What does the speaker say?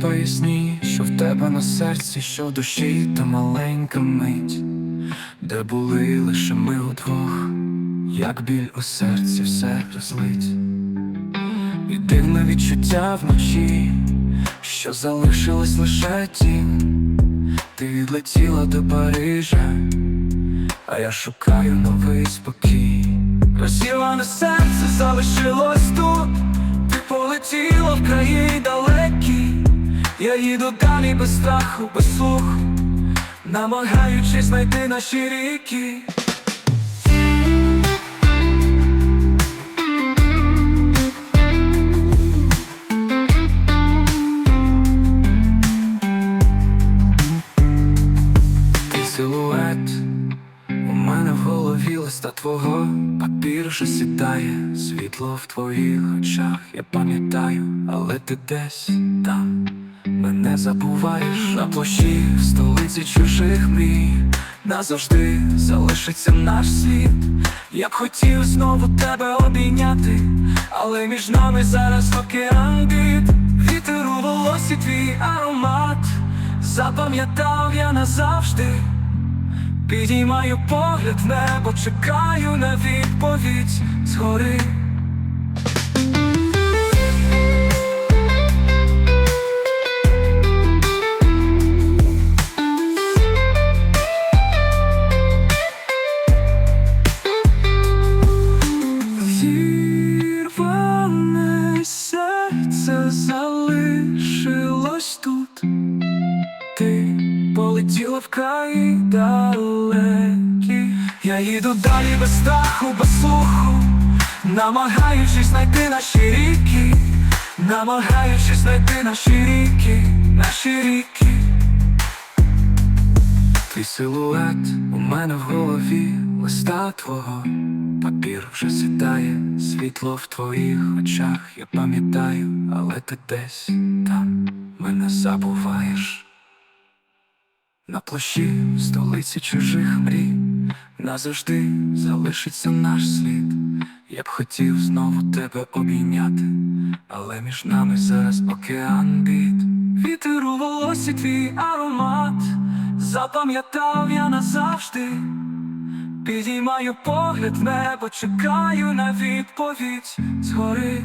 поясні, що в тебе на серці, що в душі та маленька мить, де були лише ми удвох, як біль у серці все розлить, і дивне відчуття вночі, що залишилось лише тінь, ти відлетіла до Парижа, а я шукаю новий спокій. Розірване серце залишилось тут, я їду далі без страху, без слуху, намагаючись знайти наші ріки. Силует мене в голові листа твого папір вже сідає, світло в твоїх очах, я пам'ятаю, але ти десь там мене забуваєш на площі в столиці чужих мрій. Назавжди залишиться наш світ. Я б хотів знову тебе обійняти, але між нами зараз океан бід. Вітер у волосі твій аромат. Запам'ятав я назавжди. Підіймаю погляд в небо, чекаю на відповідь згори. Зірване серце залишилось тут. Ти полетіла в краї далекі. Я їду далі без страху, без слуху. Намагаючись знайти наші ріки. Намагаючись знайти наші ріки, наші ріки. Твій силует у мене в голові листа твого. Папір вже сідає, світло в твоїх очах. Я пам'ятаю, але ти десь там мене забуваєш площі в столиці чужих мрій назавжди залишиться наш слід. Я б хотів знову тебе обійняти, але між нами зараз океан бід. Вітер у волосі твій аромат, запам'ятав я назавжди. Підіймаю погляд в небо, чекаю на відповідь згори.